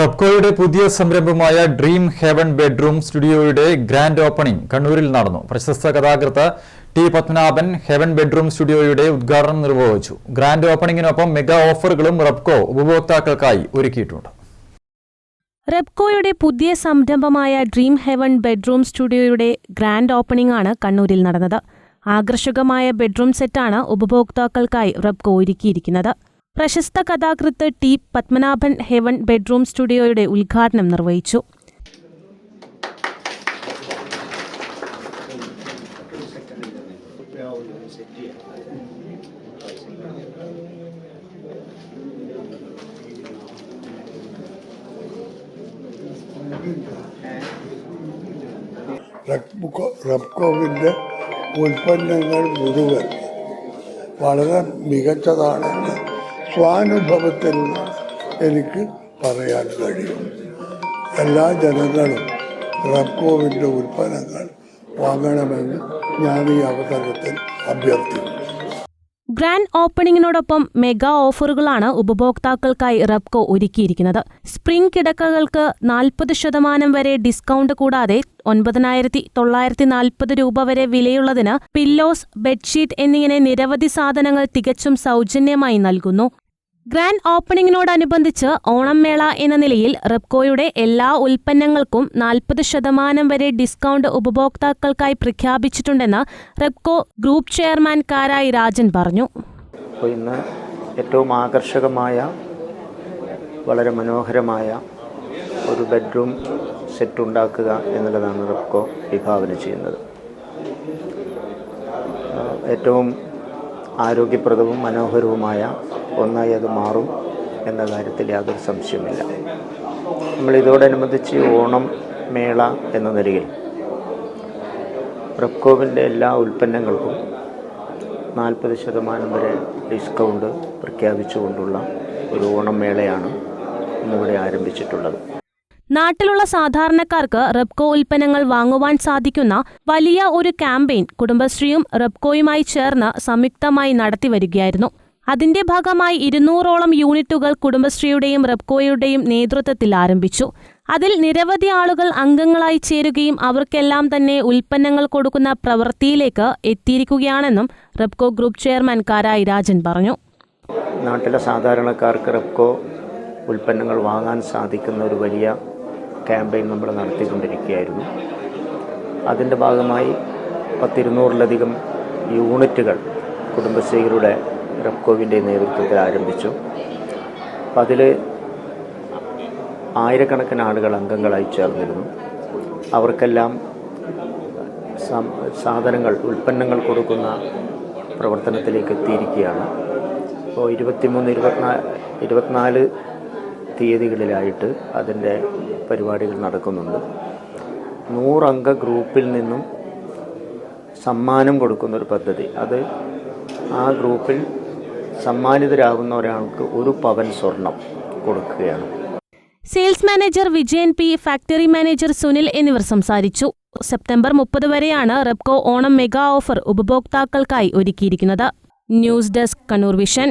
റബ്കോയുടെ പുതിയ സംരംഭമായ dream heaven bedroom സ്റ്റുഡിയോയുടെ ഗ്രാൻഡ് ഓപ്പണിംഗ് കണ്ണൂരിൽ നടന്നു. പ്രശസ്ത കഥാകൃത്ത് ടി പത്മനാഭൻ ഹെവൻ ബെഡ്റൂം സ്റ്റുഡിയോയുടെ ഉദ്ഘാടനം നിർവഹിച്ചു. ഗ്രാൻഡ് ഓപ്പണിംഗിനൊപ്പം മെഗാ ഓഫറുകളും റബ്കോ ഉപഭോക്താക്കൾക്കായി ഒരുക്കിയിട്ടുണ്ട്. റെപ്കോയുടെ പുതിയ സംരംഭമായ ഡ്രീം ഹെവൻ ബെഡ്റൂം സ്റ്റുഡിയോയുടെ ഗ്രാൻഡ് ഓപ്പണിംഗ് ആണ് കണ്ണൂരിൽ നടന്നത്. ആകർഷകമായ ബെഡ്റൂം സെറ്റാണ് ഉപഭോക്താക്കൾക്കായി റെപ്കോ ഒരുക്കിയിരിക്കുന്നത്. പ്രശസ്ത കഥാകൃത്ത് ടി പത്മനാഭൻ ഹെവൻ ബെഡ്റൂം സ്റ്റുഡിയോയുടെ ഉദ്ഘാടനം നിർവഹിച്ചു. റബ്കോവിന്റെ ഉൽപ്പന്നങ്ങൾ മുഴുവൻ വളരെ മികച്ചതാണെന്ന് സ്വാനുഭവത്തിൽ എനിക്ക് പറയാൻ കഴിയും. എല്ലാ ജനങ്ങളും റെപ്കോവിന്റെ ഉൽപ്പന്നങ്ങൾ വാങ്ങണമെന്ന് ഞാൻ ഈ അവസരത്തിൽ അഭ്യർത്ഥിക്കുന്നു. ഗ്രാൻഡ് ഓപ്പണിങ്ങിനോടൊപ്പം മെഗാ ഓഫറുകളാണ് ഉപഭോക്താക്കൾക്കായി റെപ്കോ ഒരുക്കിയിരിക്കുന്നത്. സ്പ്രിംഗ് കിടക്കകൾക്ക് നാൽപ്പത് ശതമാനം വരെ ഡിസ്കൗണ്ട് കൂടാതെ ഒൻപതിനായിരത്തി തൊള്ളായിരത്തി നാൽപ്പത് രൂപ വരെ വിലയുള്ളതിന് പില്ലോസ് ബെഡ്ഷീറ്റ് എന്നിങ്ങനെ നിരവധി സാധനങ്ങൾ തികച്ചും സൗജന്യമായി നൽകുന്നു. ഗ്രാൻഡ് ഓപ്പണിംഗിനോടനുബന്ധിച്ച് ഓണം മേള എന്ന നിലയിൽ റെപ്കോയുടെ എല്ലാ ഉൽപ്പന്നങ്ങൾക്കും നാൽപ്പത് ശതമാനം വരെ ഡിസ്കൗണ്ട് ഉപഭോക്താക്കൾക്കായി പ്രഖ്യാപിച്ചിട്ടുണ്ടെന്ന് റെപ്കോ ഗ്രൂപ്പ് ചെയർമാൻ കാരായി രാജൻ പറഞ്ഞു. ഇന്ന് ഏറ്റവും ആകർഷകമായ വളരെ മനോഹരമായ ഒരു ബെഡ്റൂം സെറ്റ് ഉണ്ടാക്കുക എന്നുള്ളതാണ് റെപ്കോ വിഭാവന ചെയ്യുന്നത്. ഏറ്റവും ആരോഗ്യപ്രദവും മനോഹരവുമായ ഒന്നായി അത് മാറും എന്ന കാര്യത്തിൽ യാതൊരു സംശയമില്ല നമ്മൾ ഇതോടനുബന്ധിച്ച് ഓണം മേള എന്ന നിലയിൽ റെപ്കോവിന്റെ എല്ലാ ഉൽപ്പന്നങ്ങൾക്കും നാൽപ്പത് ശതമാനം വരെ ഡിസ്കൗണ്ട് പ്രഖ്യാപിച്ചുകൊണ്ടുള്ള ഒരു ഓണം മേളയാണ് ഇന്നിവിടെ ആരംഭിച്ചിട്ടുള്ളത്. നാട്ടിലുള്ള സാധാരണക്കാർക്ക് റെപ്കോ ഉൽപ്പന്നങ്ങൾ വാങ്ങുവാൻ സാധിക്കുന്ന വലിയ ഒരു ക്യാമ്പയിൻ കുടുംബശ്രീയും റെപ്കോയുമായി ചേർന്ന് സംയുക്തമായി നടത്തിവരികയായിരുന്നു അതിന്റെ ഭാഗമായി ഇരുന്നൂറോളം യൂണിറ്റുകൾ കുടുംബശ്രീയുടെയും റെപ്കോയുടെയും നേതൃത്വത്തിൽ ആരംഭിച്ചു. അതിൽ നിരവധി ആളുകൾ അംഗങ്ങളായി ചേരുകയും അവർക്കെല്ലാം തന്നെ ഉൽപ്പന്നങ്ങൾ കൊടുക്കുന്ന പ്രവൃത്തിയിലേക്ക് എത്തിയിരിക്കുകയാണെന്നും റെപ്കോ ഗ്രൂപ്പ് ചെയർമാൻ കാരായി രാജൻ പറഞ്ഞു. നാട്ടിലെ സാധാരണക്കാർക്ക് റെപ്കോ ഉൽപ്പന്നങ്ങൾ വാങ്ങാൻ സാധിക്കുന്ന ഒരു വലിയ ക്യാമ്പയിൻ നമ്മൾ നടത്തിക്കൊണ്ടിരിക്കുകയായിരുന്നു. അതിന്റെ ഭാഗമായി പത്തിരുന്നൂറിലധികം യൂണിറ്റുകൾ കുടുംബശ്രീകളുടെ റെപ്കോവിന്റെ നേതൃത്വത്തിൽ ആരംഭിച്ചു. അപ്പം അതിൽ ആയിരക്കണക്കിന് ആളുകൾ അംഗങ്ങളായി ചേർന്നിരുന്നു. അവർക്കെല്ലാം സാധനങ്ങൾ ഉൽപ്പന്നങ്ങൾ കൊടുക്കുന്ന പ്രവർത്തനത്തിലേക്ക് എത്തിയിരിക്കുകയാണ്. അപ്പോൾ ഇരുപത്തിമൂന്ന് ഇരുപത്തിനാല് ഇരുപത്തിനാല് തീയതികളിലായിട്ട് അതിന്റെ പരിപാടികൾ നടക്കുന്നുണ്ട്. നൂറംഗ ഗ്രൂപ്പിൽ നിന്നും സമ്മാനം കൊടുക്കുന്ന ഒരു പദ്ധതി. അത് ആ ഗ്രൂപ്പിൽ സമ്മാനിതരാകുന്ന ഒരാൾക്ക് ഒരു പവൻ സ്വർണം കൊടുക്കുകയാണ്. Sales manager Vijayan P factory manager Sunil എന്നിവർ സംസാരിച്ചു. സെപ്റ്റംബർ മുപ്പത് വരെയാണ് റെപ്കോ ഓണം മെഗാ ഓഫർ ഉപഭോക്താക്കൾക്കായി ഒരുക്കിയിരിക്കുന്നത്. News desk Kannur vision.